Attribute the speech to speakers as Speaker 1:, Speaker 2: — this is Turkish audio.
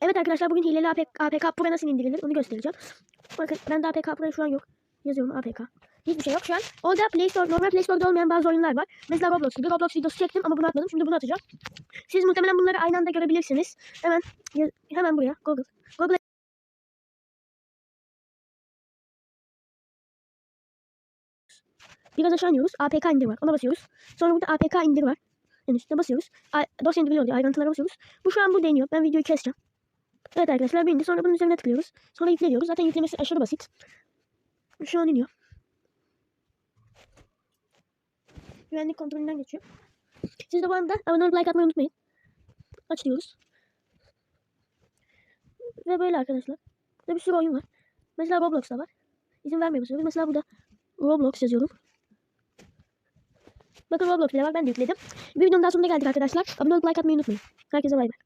Speaker 1: Evet arkadaşlar bugün hileli APK, APK Pro nasıl indirilir onu göstereceğim. Bakın ben de APK Pro şu an yok. Yazıyorum APK. Hiçbir şey yok şu an. Orada Play Store, normal Play Store'da olmayan bazı oyunlar var. Mesela Roblox gibi. Roblox videosu çektim ama bunu atmadım. Şimdi bunu atacağım. Siz muhtemelen bunları aynı anda görebilirsiniz. Hemen hemen buraya Google. Google Biraz aşağı iniyoruz. APK indir var. Ona basıyoruz. Sonra burada APK indir var. En üstte basıyoruz. A- dosya indiriliyor diyor. Ayrıntılara basıyoruz. Bu şu an burada iniyor. Ben videoyu keseceğim. Evet arkadaşlar bindi. Sonra bunun üzerine tıklıyoruz. Sonra yükleniyoruz. Zaten yüklemesi aşırı basit. Şu an iniyor. Güvenlik kontrolünden geçiyor. Siz de bu anda abone olup like atmayı unutmayın. Aç diyoruz. Ve böyle arkadaşlar. Burada bir sürü oyun var. Mesela Roblox'ta var. İzin vermiyor basıyoruz. Mesela burada Roblox yazıyorum. Bakın Roblox bile var. Ben de yükledim. Bir videonun daha sonuna geldik arkadaşlar. Abone olup like atmayı unutmayın. Herkese bay bay.